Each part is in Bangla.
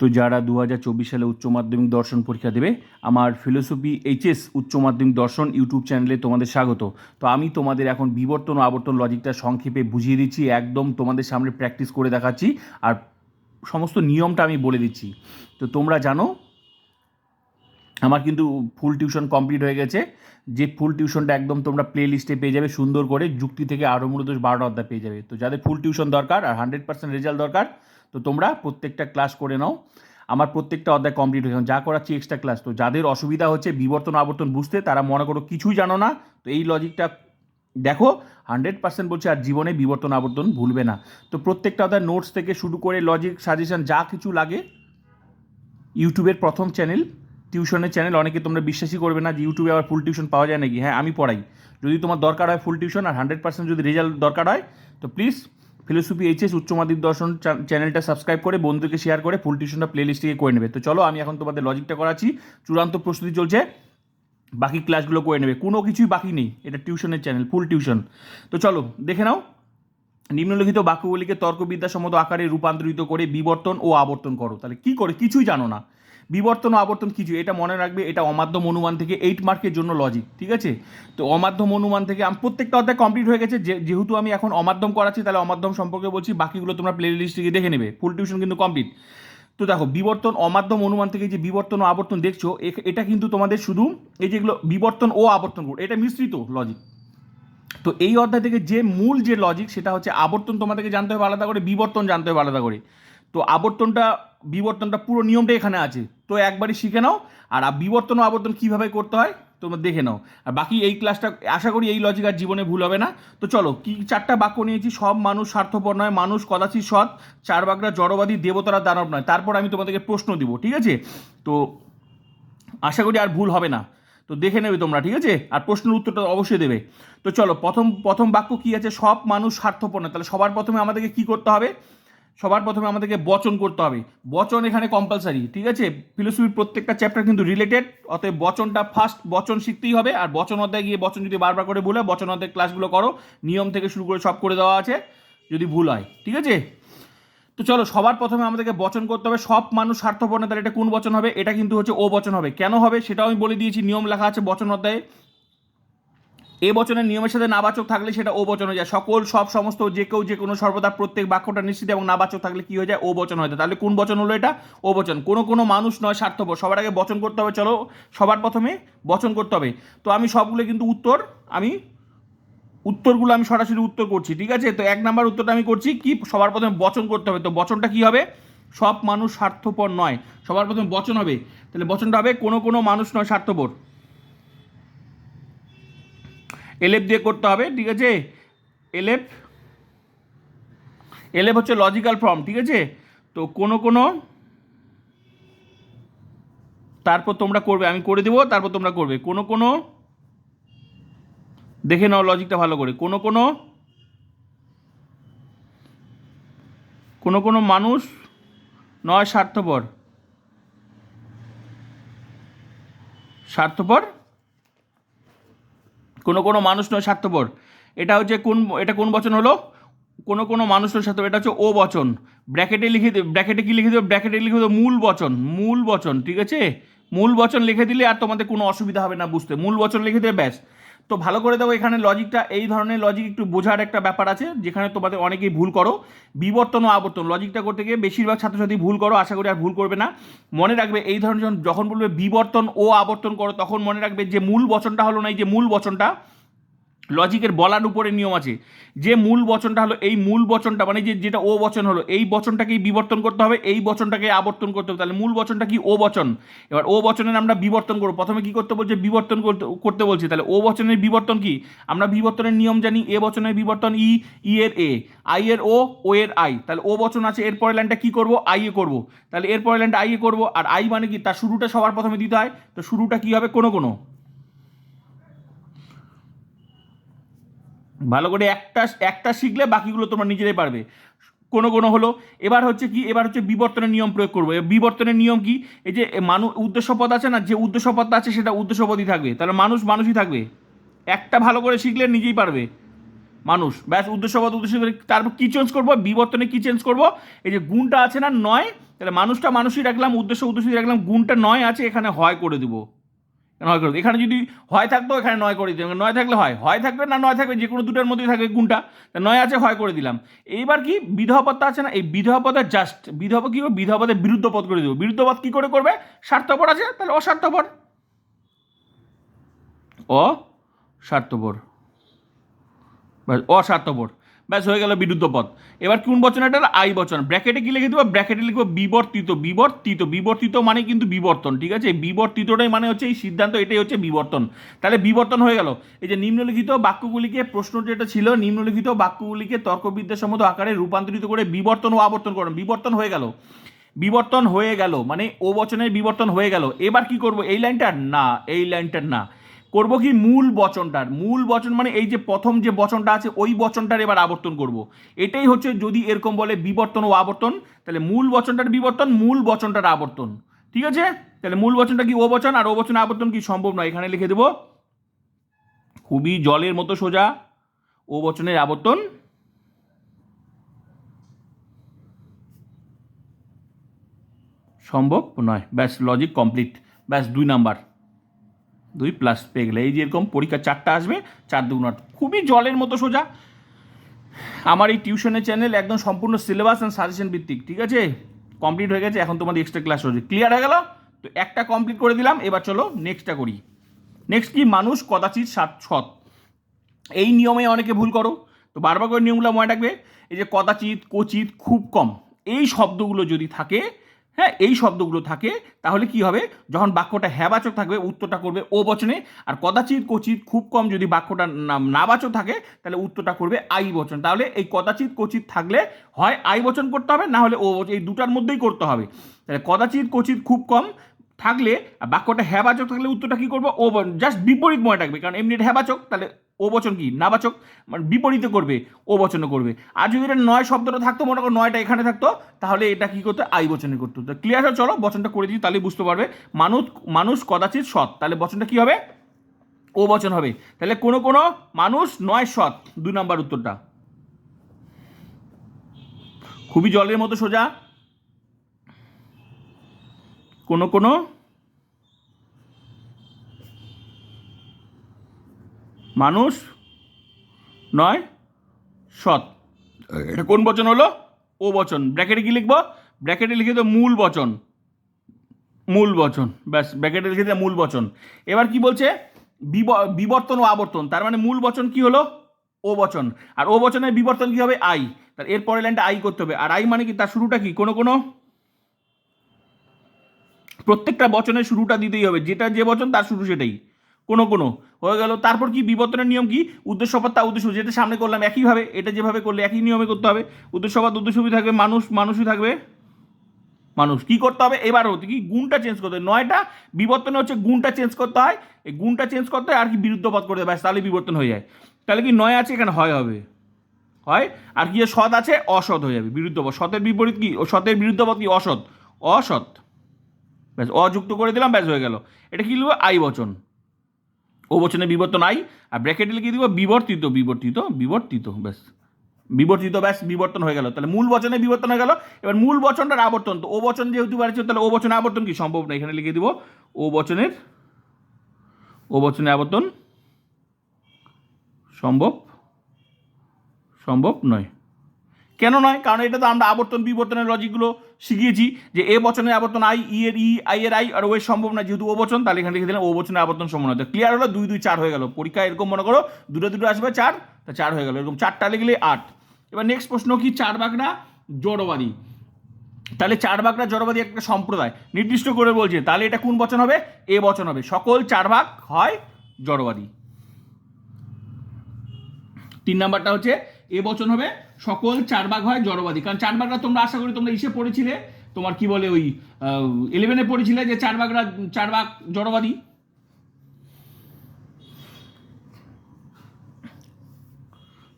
তো যারা দু হাজার চব্বিশ সালে উচ্চ মাধ্যমিক দর্শন পরীক্ষা দেবে, আমার ফিলোসফি এইচএস উচ্চ মাধ্যমিক দর্শন ইউটিউব চ্যানেলে তোমাদের স্বাগত। তো আমি তোমাদের এখন বিবর্তন ও আবর্তন লজিকটা সংক্ষেপে বুঝিয়ে দিচ্ছি, একদম তোমাদের সামনে প্র্যাকটিস করে দেখাচ্ছি, আর সমস্ত নিয়মটা আমি বলে দিচ্ছি। তো তোমরা জানো, আমার কিন্তু ফুল টিউশন কমপ্লিট হয়ে গেছে। যে ফুল টিউশনটা একদম তোমরা প্লে লিস্টে পেয়ে যাবে সুন্দর করে, যুক্তি থেকে আরও মূলত বারোটা অধ্যায় পেয়ে যাবে। তো যাদের ফুল টিউশন দরকার আর হান্ড্রেড পার্সেন্ট রেজাল্ট দরকার তো তোমরা প্রত্যেকটা ক্লাস করে নাও। আমার প্রত্যেকটা অধ্যায় কমপ্লিট হয়ে যা করাচ্ছি এক্সট্রা ক্লাস তো যাদের অসুবিধা হচ্ছে বিবর্তন আবর্তন বুঝতে, তারা মনে করো কিছুই জানো না। তো এই লজিকটা দেখো হান্ড্রেড পার্সেন্ট বলছে, আর জীবনে বিবর্তন আবর্তন ভুলবে না। তো প্রত্যেকটা অধ্যায় নোটস থেকে শুরু করে লজিক সাজেশন যা কিছু লাগে, ইউটিউবের প্রথম চ্যানেল টিউশনের চ্যানেল অনেকে তোমরা বিশ্বাসই করবে না যে ইউটিউবে আবার ফুল টিউশন পাওয়া যায় নাকি? হ্যাঁ আমি পড়াই। যদি তোমার দরকার হয় ফুল টিউশন আর হান্ড্রেড পার্সেন্ট যদি রেজাল্ট দরকার হয়, তো প্লিজ ফিলোসফি এইচএস উচ্চ মাধ্যমিক দর্শন চ্যানেলটা সাবস্ক্রাইব করে, বন্ধুকে শেয়ার করে ফুল টিউশনটা প্লে লিস্ট থেকে করে নেবে। তো চলো, আমি এখন তোমাদের লজিকটা করাচ্ছি। চূড়ান্ত প্রস্তুতি চলছে। বাকি ক্লাসগুলো করে নেবে। কোনো কিছুই বাকি নেই। এটা টিউশনের চ্যানেল ফুল টিউশন তো চলো, দেখে নাও। নিম্নলিখিত বাক্যগুলিকে তর্কবিদ্যাসম্মত আকারে রূপান্তরিত করে বিবর্তন ও আবর্তন করো। তাহলে কি করে? কিছুই জানো না। বিবর্তন ও আবর্তন কিছু এটা মনে রাখবে, এটা অমাধ্যম অনুমান থেকে এইট মার্কের জন্য লজিক ঠিক আছে? তো অমাধ্যম অনুমান থেকে আমি, প্রত্যেকটা অধ্যায় কমপ্লিট হয়ে গেছে যেহেতু আমি এখন অমাধ্যম করাচ্ছি, তাহলে অমাধ্যম সম্পর্কে বলছি, বাকিগুলো তোমরা প্লে লিস্ট থেকে দেখে নেবে ফুল টিউশন কিন্তু কমপ্লিট তো দেখো, বিবর্তন, অমাধ্যম অনুমান থেকে যে বিবর্তন ও আবর্তন দেখছ এটা কিন্তু তোমাদের শুধু এই যেগুলো বিবর্তন ও আবর্তন এটা মিশ্রিত লজিক তো এই অধ্যায় থেকে যে মূল যে লজিক সেটা হচ্ছে আবর্তন তোমাদেরকে জানতে হবে আলাদা করে, বিবর্তন জানতে হবে আলাদা করে। তো আবর্তনটা, বিবর্তনটা পুরো নিয়মটা এখানে আছে। তো একবারই শিখে নাও। আর বিবর্তন ও আবর্তন কীভাবে করতে হয় তোমরা দেখে নাও। আর বাকি এই ক্লাসটা আশা করি এই লজিক আর জীবনে ভুল হবে না। তো চলো, কি চারটা বাক্য নিয়েছি? সব মানুষ স্বার্থপর নয়, মানুষ কদাচিৎ সৎ, চার বাগরা জড়বাদী, দেবতারা দানব নয়। তারপর আমি তোমাদেরকে প্রশ্ন দিব, ঠিক আছে? তো আশা করি আর ভুল হবে না। তো দেখে নেবে তোমরা, ঠিক আছে? আর প্রশ্নের উত্তরটা অবশ্যই দেবে। তো চলো, প্রথম প্রথম বাক্য কি আছে? সব মানুষ স্বার্থপর না তাহলে সবার প্রথমে আমাদেরকে কি করতে হবে? সবার প্রথমে আমাদেরকে বচন করতে হবে। বচন এখানে কম্পালসারি ঠিক আছে? ফিলোসফির প্রত্যেকটা চ্যাপ্টার কিন্তু রিলেটেড অতএব বচনটা ফার্স্ট বচন শিখতেই হবে, আর বচন অধ্যায় গিয়ে বচন যদি বারবার করে বলে বচন অধ্যায় ক্লাসগুলো করো, নিয়ম থেকে শুরু করে সব করে দেওয়া আছে, যদি ভুল হয়, ঠিক আছে? তো চলো, সবার প্রথমে আমাদেরকে বচন করতে হবে, সব মানুষ স্বার্থপর তাহলে এটা কোন বচন হবে? এটা কিন্তু হচ্ছে ও বচন হবে। কেন হবে? সেটাও আমি বলে দিয়েছি, নিয়ম লেখা আছে বচন অধ্যায়ে। এ বচনের নিয়মের সাথে নাবাচক থাকলে সেটা ও বচন হয়ে যায়। সকল, সব সমস্ত, যে কেউ যে কোনো সর্বদা প্রত্যেক বাক্যটা নিশ্চিত এবং নাবাচক থাকলে কি হয়ে যায়? ও বচন হয়ে যায়। তাহলে কোন বচন হলো এটা? ও বচন। কোনো কোনো মানুষ নয়, স্বার্থপর। সবার আগে বচন করতে হবে, চলো। সবার প্রথমে বচন করতে হবে। তো আমি সবগুলো কিন্তু উত্তর, আমি উত্তরগুলো আমি সরাসরি উত্তর করছি, ঠিক আছে? তো এক নাম্বার উত্তরটা আমি করছি কি? সবার প্রথমে বচন করতে হবে। তো বচনটা কি হবে? সব মানুষ স্বার্থপর নয়। সবার প্রথমে বচন হবে। তাহলে বচনটা হবে, কোনো কোনো মানুষ নয়, স্বার্থপর। এলেপ দিয়ে করতে হবে, ঠিক আছে? এলেপ এলেপ হচ্ছে লজিক্যাল ফর্ম ঠিক আছে? তো কোনো কোনো, তারপর তোমরা করবে, আমি করে দেবো, তারপর তোমরা করবে। কোনো কোনো, দেখে নাও লজিকটা ভালো করে। কোনো কোনো কোনো কোনো মানুষ নয় স্বার্থপর। স্বার্থপর কোনো কোনো মানুষ নয় স্বার্থপর। এটা হচ্ছে কোন, এটা কোন বচন হলো? কোনো কোনো মানুষ নয় স্বার্থপর, এটা হচ্ছে ও বচন। ব্র্যাকেটে লিখে দেবে ব্র্যাকেটে কী লিখে দেবে? ব্র্যাকেটে লিখে দেবে মূল বচন মূল বচন, ঠিক আছে? মূল বচন লিখে দিলে আর তোমাদের কোনো অসুবিধা হবে না বুঝতে। মূল বচন লিখে দেবে, ব্যাস। তো ভালো করে দেবো এখানে লজিকটা এই ধরনের লজিক একটু বোঝার একটা ব্যাপার আছে, যেখানে তোমাদের অনেকেই ভুল করো। বিবর্তন ও আবর্তন লজিকটা করতে গিয়ে বেশিরভাগ ছাত্রছাত্রী ভুল করো, আশা করি আর ভুল করবে না। মনে রাখবে, এই ধরনের যখন- যখন বলবে বিবর্তন ও আবর্তন করো, তখন মনে রাখবে যে মূল বচনটা হলো না, এই যে মূল বচনটা। লজিকের বলার উপরে নিয়ম আছে। যে মূল বচনটা হলো এই মূল বচনটা মানে যে যেটা ও বচন হলো, এই বচনটাকেই বিবর্তন করতে হবে, এই বচনটাকে আবর্তন করতে হবে। তাহলে মূল বচনটা কি ও বচন? এবার ও বচনের আমরা বিবর্তন করব। প্রথমে কি করতে বলছে? বিবর্তন করতে বলছি। তাহলে ও বচনের বিবর্তন কি? আমরা বিবর্তনের নিয়ম জানি, এ বচনের বিবর্তন ই ই এর এ। আই এর ও ও এর আই। তাহলে ও বচন আছে, এর পরের লাইনটা কি করব? আই এ করব। তাহলে এর পরের লাইনটা আই এ করব। আর আই মানে কি? তার শুরুটা সবার প্রথমে দিতে হয়। তো শুরুটা কি হবে? কোনো কোনো। ভালো করে একটা একটা শিখলে বাকিগুলো তোমরা নিজেরাই পারবে। কোনো কোনো হলো, এবার হচ্ছে কি, এবার হচ্ছে বিবর্তনের নিয়ম প্রয়োগ করব। বিবর্তনের নিয়ম কি? এই যে মানুষ উদ্দেশ্য আছে না, যে উদ্দেশ্য আছে সেটা উদ্দেশ্য থাকবে। তাহলে মানুষ মানুষই থাকবে। একটা ভালো করে শিখলে নিজেই পারবে। মানুষ, ব্যাস উদ্দেশ্যপদ উদ্দেশ্য তারপর কী চেঞ্জ করব? বিবর্তনে কী চেঞ্জ করব? এই যে গুণটা আছে না, নয়, তাহলে মানুষটা মানুষই রাখলাম, উদ্দেশ্য, উদ্দেশ্যই রাখলাম, গুণটা নয় আছে, এখানে হয় করে দেবো। নয় করে। এখানে যদি হয় থাকতো, এখানে নয় করে দিলাম নয় থাকলে হয়। হয় থাকবে না, নয় থাকবে, যে কোনো দুটোর মধ্যেই থাকবে গুণটা। তা নয় আছে, হয় করে দিলাম। এইবার কি বিধবা পদটা আছে না? এই বিধবা পদের জাস্ট বিধবা কী করবে বিধবা পদের বিরুদ্ধ পদ করে দেবো। বিরুদ্ধ পদ কী করে করবে? স্বার্থপর আছে? তাহলে অস্বার্থপর। অস্বার্থপর। অস্বার্থপর। ব্যাস হয়ে গেল বিরুদ্ধ পদ এবার কোন বচন এটা আই বচন। ব্র্যাকেটে কি লিখে দেবো? ব্র্যাকেটে লিখব বিবর্তিত বিবর্তিত। বিবর্তিত মানে কিন্তু বিবর্তন, ঠিক আছে? বিবর্তিতটাই মানে হচ্ছে এই সিদ্ধান্ত, এটাই হচ্ছে বিবর্তন। তাহলে বিবর্তন হয়ে গেল। এই যে নিম্নলিখিত বাক্যগুলিকে প্রশ্ন যেটা ছিল, নিম্নলিখিত বাক্যগুলিকে তর্কবিদ্যাসম্মত আকারে রূপান্তরিত করে বিবর্তন ও আবর্তন করুন বিবর্তন হয়ে গেল। বিবর্তন হয়ে গেল মানে ও বচনের বিবর্তন হয়ে গেল। এবার কি করব? এই লাইনটার না, এই লাইনটার না। করব কি মূল বচনটার, মূল বচন মানে এই যে প্রথম যে বচনটা আছে, ওই বচনটার এবার আবর্তন করব। এটাই হচ্ছে যদি এরকম বলে বিবর্তন ও আবর্তন, তাহলে মূল বচনটার বিবর্তন, মূল বচনটার আবর্তন। ঠিক আছে? তাহলে মূল বচনটা কি ও বচন আর ও বচন আবর্তন কি? সম্ভব নয়। এখানে লিখে দেব, খুবই জলের মতো সোজা ও বচনের আবর্তন। সম্ভব নয়। ব্যাস লজিক কমপ্লিট ব্যাস, দুই নাম্বার। দুই প্লাস পেয়ে গেলে। এই যে এরকম পরীক্ষা চারটা আসবে, চার দুগুণ আট। খুবই জলের মতো সোজা। আমার এই টিউশনের চ্যানেল একদম সম্পূর্ণ সিলেবাস অ্যান্ড সাজেশন ভিত্তিক, ঠিক আছে? কমপ্লিট হয়ে গেছে, এখন তোমাদের এক্সট্রা ক্লাস হচ্ছে। ক্লিয়ার হয়ে গেল? তো একটা কমপ্লিট করে দিলাম, এবার চলো নেক্সটটা করি। নেক্সট কি? মানুষ কদাচিৎ সাত সৎ। এই নিয়মে অনেকে ভুল করো। তো বারবার করে নিয়মগুলো মনে রাখবে। এই যে কদাচিৎ কচিত খুব কম। এই শব্দগুলো যদি থাকে হ্যাঁ এই শব্দগুলো থাকে, তাহলে কি হবে? যখন বাক্যটা হ্যাবাচক থাকবে, উত্তরটা করবে ও বচনে, আর কদাচিৎ কচিত খুব কম যদি বাক্যটা নাবাচক থাকে, তাহলে উত্তরটা করবে আই বচন। তাহলে এই কদাচিৎ কচিত থাকলে হয় আই বচন করতে হবে, না হলে ও বচন, এই দুটার মধ্যেই করতে হবে। তাহলে কদাচিৎ কচিত খুব কম থাকলে বাক্যটা হ্যাবাচক থাকলে উত্তরটা কি করব? ও জাস্ট বিপরীত মনে রাখবে, কারণ এমনি হ্যাবাচক, তাহলে ও বচন কি? নাবাচক মানে বিপরীতে করবে ও বচনে করবে। আর যদি এটা নয় শব্দটা থাকতো, মনে করো নয়টা এখানে থাকতো, তাহলে এটা কি করতো? আই বচনে করতো। তো ক্লিয়ার চলো, বচনটা করে দিই তাহলে বুঝতে পারবে। মানুষ মানুষ কদাচিৎ সৎ, তাহলে বচনটা কি হবে? ও বচন হবে। তাহলে কোনো কোনো মানুষ নয় সৎ, দুই নাম্বার উত্তরটা। খুবই জলের মতো সোজা। কোনো কোনো? মানুষ? নয়? সৎ। এটা কোন বচন হলো? ও বচন। ব্র্যাকেটে কি লিখব? ব্র্যাকেটে লিখে তো মূল বচন। মূল বচন। ব্যাস, ব্র্যাকেটে লিখে দিলাম মূল বচন। এবার কি বলছে? বিব- বিবর্তন ও আবর্তন। তার মানে মূল বচন কি হলো? ও বচন। আর ও বচনের বিবর্তন কি হবে? আই। তার এর পরের লাইনটা আই করতে হবে। আর আই মানে কি? তার শুরুটা কি? কোনো কোনো? প্রত্যেকটা বচনের শুরুটা দিতেই হবে। যেটা যে বচন, তার শুরু সেটাই। কোনো কোনো। হয়ে গেল। তারপর কি? বিবর্তনের নিয়ম কি? উদ্দেশ্যপদ তা উদ্দেশ্য। যেটা সামনে করলাম একইভাবে, এটা যেভাবে করলে একই নিয়মে করতে হবে। উদ্দেশ্যপদ উদ্দেশ্যবি থাকবে। মানুষ, মানুষই থাকবে। মানুষ। কি করতে হবে? এবার হচ্ছে কি? গুণটা চেঞ্জ করতে হবে। নয়টা, বিবর্তনে হচ্ছে গুণটা চেঞ্জ করতে হয়। এই গুণটা চেঞ্জ করতে হয় আর কি বিরুদ্ধ পদ করতে ব্যাস, তাহলে বিবর্তন হয়ে যায়। তাহলে কি নয় আছে? এখানে হয় হবে। হয়? আর কি সৎ আছে? অসৎ হয়ে যাবে। বিরুদ্ধ পদ সতের বিপরীত কি? সতের বিরুদ্ধ পদ কি? অসৎ। অসৎ। ব্যাস, অযুক্ত করে দিলাম, ব্যাস হয়ে গেল। এটা কি লিখব? আই বচন। ও বচনে বিবর্তন আই আর ব্র্যাকেটে লিখে দিব বিবর্তিত বিবর্তিত বিবর্তিত, ব্যাস। বিবর্তিত, ব্যাস, বিবর্তন হয়ে গেল। তাহলে মূল বচনে বিবর্তন হয়ে গেল। এবার মূল বচনটার আবর্তন তো, ও বচন যেহেতু বাড়ছে, তাহলে ও বচনে আবর্তন কি? সম্ভব না, এখানে লিখে দিব। ও বচনের, ও বচনে আবর্তন সম্ভব সম্ভব নয়। কেন নয়? কারণ এটা তো আমরা আবর্তন বিবর্তনের লজিকগুলো শিখিয়েছি যে এ বচনের আবর্তন আই, ই এর ই, আই এর আই, আর ও এর সম্ভব না যেহেতু ও বচন, তাহলে এখানে লিখে দিলাম ও বচনের আবর্তন সম্ভব নয়। ক্লিয়ার হলো? দুই দুই, চার হয়ে গেল। পরীক্ষা এরকম মনে করো, দুটো দুটো আসবে চার, তা চার হয়ে গেল। এরকম চারটা লিখলে আট। এবার নেক্সট প্রশ্ন কি? চার বাগড়া জড়বাদী। তাহলে চার ভাগরা জড়বাদী একটা সম্প্রদায়। নির্দিষ্ট করে বলছে, তাহলে এটা কোন বচন হবে? এ বচন হবে। সকল চার ভাগ হয় জড়বাদী। তিন নাম্বারটা হচ্ছে, এ বচন হবে সকল চার ভাগ হয় জড়বাদী। কারণ চার ভাগরা তোমরা আশা করি তোমরা ইসে পড়েছিলে। তোমার কি বলে ওই ইলেভেনে পড়েছিলে যে চার ভাগরা চার ভাগ জড়বাদী?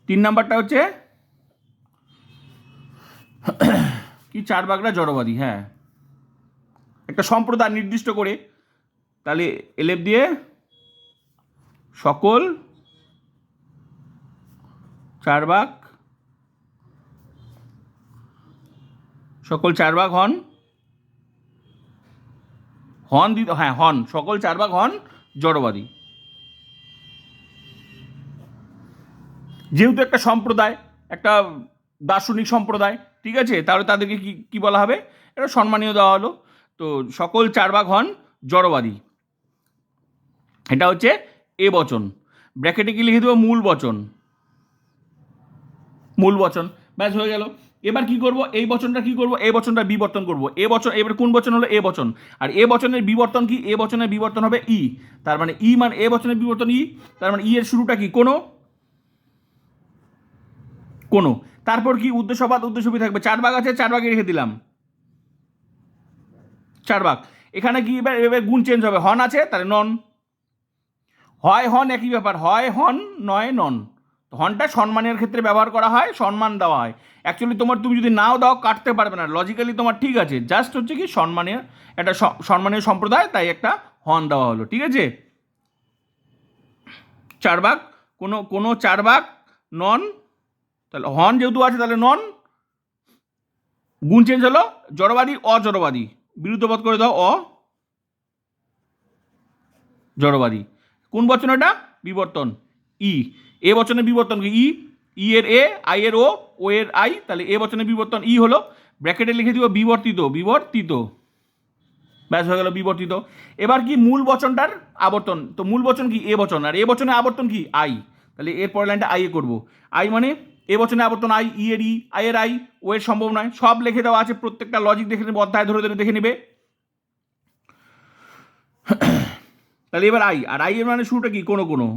তিন নাম্বারটা হচ্ছে, কি চার বাগড়া জড়বাদী? হ্যাঁ। একটা সম্প্রদায় নির্দিষ্ট করে, তাহলে এলেপ দিয়ে সকল চার ভাগ সকল চার ভাগ হন? হন দিত হ্যাঁ হন। সকল চার ভাগ হন জড়বাদী। যেহেতু একটা সম্প্রদায়, একটা দার্শনিক সম্প্রদায়, ঠিক আছে? তাহলে তাদেরকে কি কি বলা হবে? এটা সম্মানীয় দেওয়া হলো। তো সকল চার ভাগ হন জড়বাদী। এটা হচ্ছে এ বচন। ব্র্যাকেটে কি লিখে দেবো? মূল বচন। মূল বচন। ব্যাস, হয়ে গেল। এবার কি করব? এই বচনটা কি করব? এই বচনটা বিবর্তন করব। এ বচন, এবার কোন বচন হলো? এ বচন। আর এ বচনের বিবর্তন কি? এ বচনের বিবর্তন হবে ই। তার মানে ই মানে এ বচনের বিবর্তন ই। তার মানে ই এর শুরুটা কি? কোনো। কোনো। তারপর কি? উদ্দেশ্যবাদ উদ্দেশ্যবি থাকবে। চার ভাগ আছে, চার ভাগে রেখে দিলাম। চার ভাগ। এখানে কি? এবার এবার গুণ চেঞ্জ হবে। হন আছে, তাহলে নন। হয়, হন একই ব্যাপার। হয়, হন, নয়, নন। তো হনটা সম্মানের ক্ষেত্রে ব্যবহার করা হয়, সম্মান দেওয়া হয়। অ্যাকচুয়ালি তোমার তুমি যদি নাও দাও, কাটতে পারবে না। লজিক্যালি তোমার ঠিক আছে। জাস্ট হচ্ছে কি সম্মানের, একটা সম্মানীয় সম্প্রদায়, তাই একটা হন দেওয়া হলো। ঠিক আছে? চার ভাগ, কোনো কোনো চার ভাগ, নন, তাহলে হন যেহেতু আছে, তাহলে নন। গুণ চেঞ্জ হলো, জড়বাদী, অজড়বাদী। বিরুদ্ধবোধ করে দাও, অ। জড়বাদী। কোন বচন এটা? বিবর্তন। ই। এ বচনের বিবর্তন ই ই এর এ, আই এর ও ও এর আই, তাহলে এ বচনের বিবর্তন ই হলো, ব্র্যাকেটে লিখে দিব বিবর্তিত বিবর্তিত। ব্যাস হয়ে গেল বিবর্তিত। এবার কি মূল বচনটার আবর্তন? তো মূল বচন কি? এ বচন। আর এ বচনের আবর্তন কি? আই। তাহলে এর পরের লাইনটা আই এ করব। আই মানে এ বচনে আবর্তন আই, ই এর ই, আই এর আই, ও এর সম্ভব নয়। সব লিখে দেওয়া আছে, প্রত্যেকটা লজিক দেখে নেবে, অধ্যায় ধরে ধরে দেখে নেবে। তাহলে এবার আই। আর আই এর মানে শুরুটা কি? কোনো কোনো।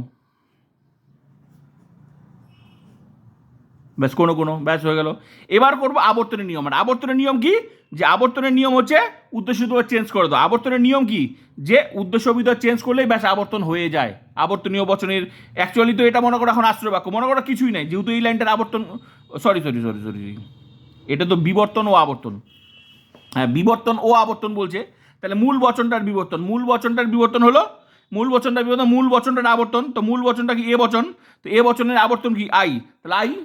ব্যাস, কোনো কোনো, ব্যাস হয়ে গেল। এবার করব আবর্তনের নিয়ম। আর আবর্তনের নিয়ম কি? যে আবর্তনের নিয়ম হচ্ছে উদ্দেশ্য চেঞ্জ করে দাও। আবর্তনের নিয়ম কি? যে উদ্দেশ্য বিধ চেঞ্জ করলেই ব্যাস আবর্তন হয়ে যায়। আবর্তনীয় বচনের অ্যাকচুয়ালি তো এটা মনে করো এখন আশ্রয় বাক্য। মনে করো কিছুই নাই। যেহেতু এই লাইনটার আবর্তন সরি সরি সরি সরি এটা তো বিবর্তন ও আবর্তন। হ্যাঁ বিবর্তন ও আবর্তন বলছে। তাহলে মূল বচনটার বিবর্তন। মূল বচনটার বিবর্তন হলো, মূল বচনটার বিবর্তন, মূল বচনটার আবর্তন। তো মূল বচনটা কি? এ বচন। তো এ বচনের আবর্তন কি? আই। তাহলে আই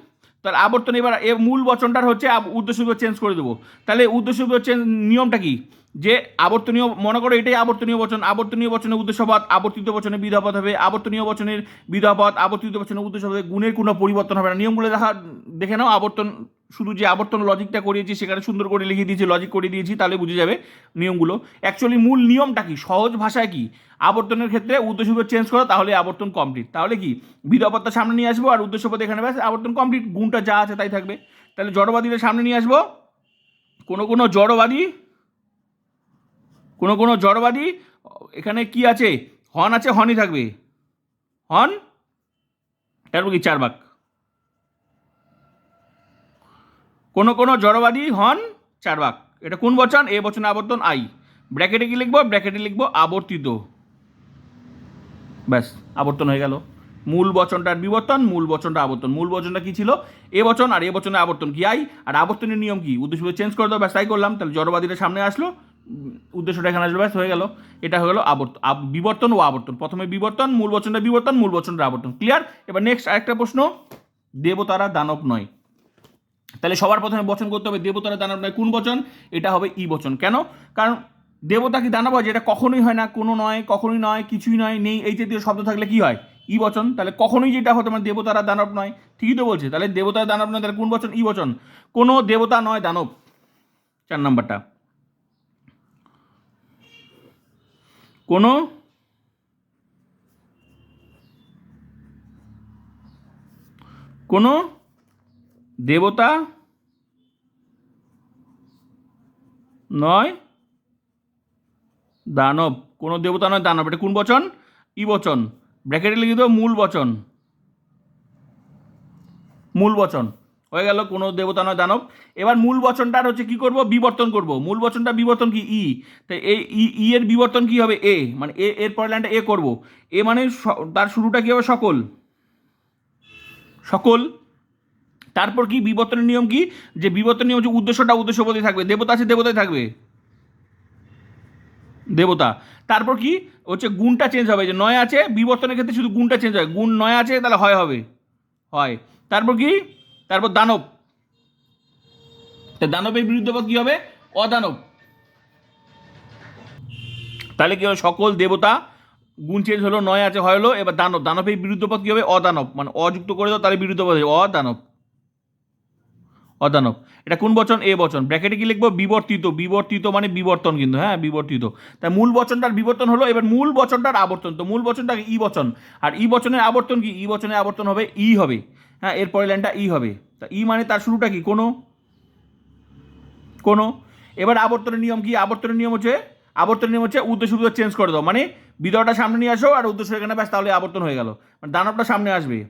তাহলে আবর্তন এবার এ মূল বচনটার হচ্ছে আব- উদ্দেশ্য চেঞ্জ করে দেবো। তাহলে উদ্দেশ্য চেঞ্জ নিয়মটা কি? যে আবর্তনীয়, মনে করো এটাই আবর্তনীয় বচন, আবর্তনীয় বচনে উদ্দেশ্যপদ আবর্তিত বচনে বিধাপদ হবে, আবর্তনীয় বচনের বিধাপদ আবর্তিত বচনের উদ্দেশ্য হবে গুণের কোনো পরিবর্তন হবে না। নিয়মগুলো দেখা দেখে নাও, আবর্তন শুধু যে আবর্তন লজিকটা করিয়েছি, সেখানে সুন্দর করে লিখে দিয়েছি লজিক করে দিয়েছি, তাহলে বুঝে যাবে নিয়মগুলো। অ্যাকচুয়ালি মূল নিয়মটা কি? সহজ ভাষায় কি? আবর্তনের ক্ষেত্রে উদ্দেশ্য চেঞ্জ করো, তাহলে আবর্তন কমপ্লিট তাহলে কি? বিধাপদটা সামনে নিয়ে আসব আর উদ্দেশ্যপদ এখানে ব্যাস, আবর্তন কমপ্লিট গুণটা যা আছে তাই থাকবে। তাহলে জড়বাদীদের সামনে নিয়ে আসব। কোনো কোনো জড়বাদী, কোনো কোনো জড়বাদী, এখানে কি আছে? হন আছে, হনই থাকবে। হন? তারপর কি? চার ভাগ কোনো কোনো জড়বাদী হন চার ভাগ। এটা কোন বচন? এ বচন আবর্তন আই। ব্র্যাকেটে কি লিখব? ব্র্যাকেটে লিখব আবর্তিত। ব্যাস, আবর্তন হয়ে গেল। মূল বচনটার বিবর্তন, মূল বচনটা আবর্তন। মূল বচনটা কি ছিল? এ বচন আর এ বচনের আবর্তন কি আই? আর আবর্তনের নিয়ম কি? উদ্দেশ্য চেঞ্জ করে দাও, ব্যাস, তাই করলাম। তাহলে জড়বাদীটা সামনে আসলো। উদ্দেশ্যটা এখানে আসলো, ব্যাস, হয়ে গেল। এটা হয়ে গেল আবর্ত, আব- বিবর্তন ও আবর্তন। প্রথমে বিবর্তন, মূল বচনটা বিবর্তন, মূল বচনটা আবর্তন। ক্লিয়ার এবার নেক্সট আরেকটা প্রশ্ন। দেবতারা দানব নয়। তাহলে সবার প্রথমে বচন করতে হবে, দেবতারা দানব নয়। কোন বচন? এটা হবে ই বচন। কেন? কারণ দেবতা কি দানব হয়? যেটা কখনোই হয় না, কোনো নয়, কখনোই নয়, কিছুই নয়, নেই, এই জাতীয় শব্দ থাকলে কি হয়? ই বচন। তাহলে কখনোই যেটা হতো মানে দেবতারা দানব নয়। ঠিকই তো বলছে। তাহলে দেবতারা দানব নয়, তাহলে কোন বচন? ই বচন। কোনো দেবতা নয়, দানব। চার নাম্বারটা। কোনো কোনো দেবতা? নয়? দানব। কোনো দেবতা নয়, দানব। এটা কোন বচন? ই বচন। ব্র্যাকেটে লিখে দেবো মূল বচন। মূল বচন। হয়ে গেল, কোনো দেবতা নয়, দানব। এবার মূল বচনটার হচ্ছে কি করব? বিবর্তন করব। মূল বচনটা বিবর্তন কি? ই। তাই এই ই এর বিবর্তন কি হবে? এ। মানে এ, এর পরের লাইনটা এ করব। এ মানে তার শুরুটা কি হবে? সকল। সকল। তারপর কি বিবর্তনের নিয়ম কি? যে বিবর্তনের নিয়ম হচ্ছে উদ্দেশ্যটা উদ্দেশ্যপদে থাকবে, দেবতা আছে দেবতায় থাকবে। দেবতা। তারপর কি? হচ্ছে গুণটা চেঞ্জ হবে, যে নয় আছে, বিবর্তনের ক্ষেত্রে শুধু গুণটা চেঞ্জ হয়। গুণ নয় আছে, তাহলে হয় হবে। হয়। তারপর কি? তারপর দানব। তা দানবের বিরুদ্ধে পদ কি হবে? অদানব। তাহলে কি হবে? সকল দেবতা, গুণ চেঞ্জ হলো, নয় আছে, হয় হলো, এবার দানব। দানবের বিরুদ্ধ পদ কি হবে? অদানব। মানে অযুক্ত করে দাও, তাহলে বিরুদ্ধ পদ অদানব। অদানব। এটা কোন বচন? এ বচন। ব্র্যাকেটে কি লিখব? বিবর্তিত। বিবর্তিত মানে বিবর্তন কিন্তু হ্যাঁ বিবর্তিত। তাই মূল বচনটার বিবর্তন হলো, এবার মূল বচনটার আবর্তন। তো মূল বচনটা ই বচন। আর ই বচনের আবর্তন কি? ই বচনের আবর্তন হবে ই হবে। হ্যাঁ এরপরে লাইনটা ই হবে। তা ই মানে তার শুরুটা কি? কোনো। কোনো। এবার আবর্তনের নিয়ম কি? আবর্তনের নিয়ম হচ্ছে, আবর্তনের নিয়ম হচ্ছে উদ্দেশ্য উদ্দেশ্য চেঞ্জ করে দাও। মানে বিদয়টা সামনে নিয়ে আসো আর উদ্দেশ্য এখানে ব্যাস তাহলে আবর্তন হয়ে গেল। মানে দানবটা সামনে আসবে।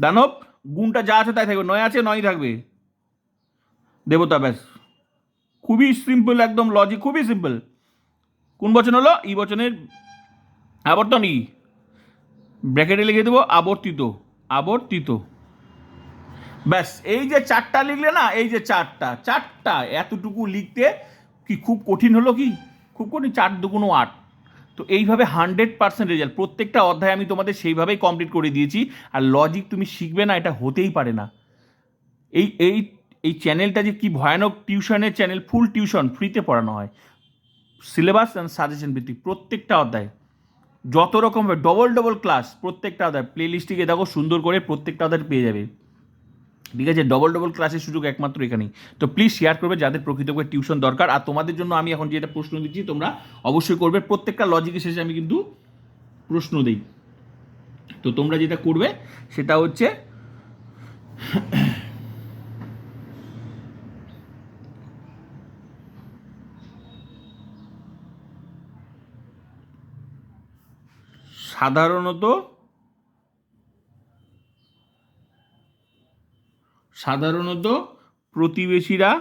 দানব গুণটা যা আছে তাই থাকবে। নয় আছে নয় থাকবে। দেবতা, ব্যাস। খুবই সিম্পল একদম লজিক খুবই সিম্পল কোন বচন হলো? ই বচনের আবর্তন, ই। ব্র্যাকেটে লিখে দেবো, আবর্তিত। আবর্তিত। ব্যাস, এই যে চারটা লিখলে না, এই যে চারটা চারটা, এতটুকু লিখতে কি খুব কঠিন হলো কি? খুব কঠিন, চার দুগুণো আট। তো এইভাবে হান্ড্রেড পার্সেন্ট রেজাল্ট প্রত্যেকটা অধ্যায় আমি তোমাদের সেইভাবেই কমপ্লিট করে দিয়েছি। আর লজিক তুমি শিখবে না, এটা হতেই পারে না। এই এই এই চ্যানেলটা যে কি ভয়ানক টিউশনের চ্যানেল ফুল টিউশন ফ্রিতে পড়ানো হয়। সিলেবাস অ্যান্ড সাজেশন ভিত্তিক প্রত্যেকটা অধ্যায়। যত রকম ডবল ডবল ক্লাস প্রত্যেকটা অধ্যায়। প্লে লিস্টে দেখো, সুন্দর করে প্রত্যেকটা অধ্যায় পেয়ে যাবে। ঠিক আছে ডবল ডবল ক্লাসের সুযোগ একমাত্র এখানেই। তো প্লিজ শেয়ার করবে, যাদের প্রকৃতপক্ষে টিউশন দরকার। আর তোমাদের জন্য আমি এখন যেটা প্রশ্ন দিচ্ছি, তোমরা অবশ্যই করবে। প্রত্যেকটা লজিকের শেষে আমি কিন্তু প্রশ্ন দিই। তো তোমরা যেটা করবে, সেটা হচ্ছে সাধারণত সাধারণত প্রতিবেশীরা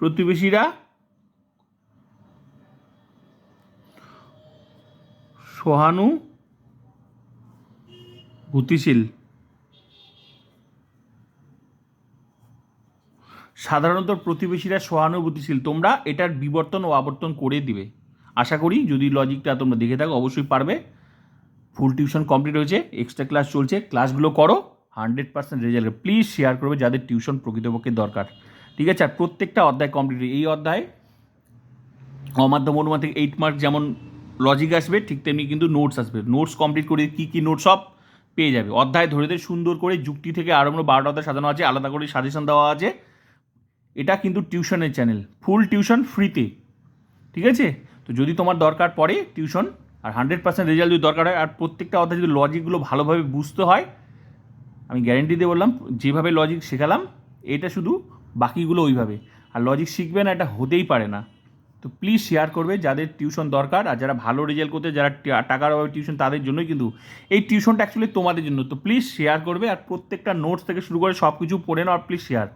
প্রতিবেশীরা সহানুভূতিশীল। সাধারণত প্রতিবেশীরা সহানুভূতিশীল। তোমরা এটার বিবর্তন ও আবর্তন করে দিবে। আশা করি যদি লজিকটা তোমরা দেখে থাকো, অবশ্যই পারবে। ফুল টিউশন কমপ্লিট হয়েছে এক্সট্রা ক্লাস চলছে ক্লাসগুলো করো hundred percent result please share করবে যাদের টিউশন প্রকৃতপক্ষে দরকার। ঠিক আছে, আর প্রত্যেকটা অধ্যায় কমপ্লিট এই অধ্যায় অমাধ্যম অনুমান থেকে এইট মার্ক যেমন লজিক আসবে, ঠিক তেমনি কিন্তু নোটস আসবে। নোটস কমপ্লিট করে কী কী নোটস সব পেয়ে যাবে। অধ্যায় ধরে ধরে সুন্দর করে যুক্তি থেকে আরম্ভ, বারোটা অধ্যায় সাজানো আছে, আলাদা করে সাজেশন দেওয়া আছে। এটা কিন্তু টিউশনের চ্যানেল ফুল টিউশন ফ্রিতে ঠিক আছে? তো যদি তোমার দরকার পড়ে টিউশন আর হান্ড্রেড পার্সেন্ট রেজাল্ট যদি দরকার হয়, আর প্রত্যেকটা অধ্যায় যদি লজিকগুলো ভালোভাবে বুঝতে হয়, আমি গ্যারেন্টি দিয়ে বললাম, যেভাবে লজিক শেখালাম, এটা শুধু বাকিগুলো ওইভাবে। আর লজিক শিখবে না, এটা হতেই পারে না। তো প্লিজ শেয়ার করবে, যাদের টিউশন দরকার, আর যারা ভালো রেজাল্ট করতে, যারা টাকার অভাবে টিউশন তাদের জন্যই কিন্তু এই টিউশনটা অ্যাকচুয়ালি তোমাদের জন্য। তো প্লিজ শেয়ার করবে, আর প্রত্যেকটা নোটস থেকে শুরু করে সব কিছু পড়ে নাও, আর প্লিজ শেয়ার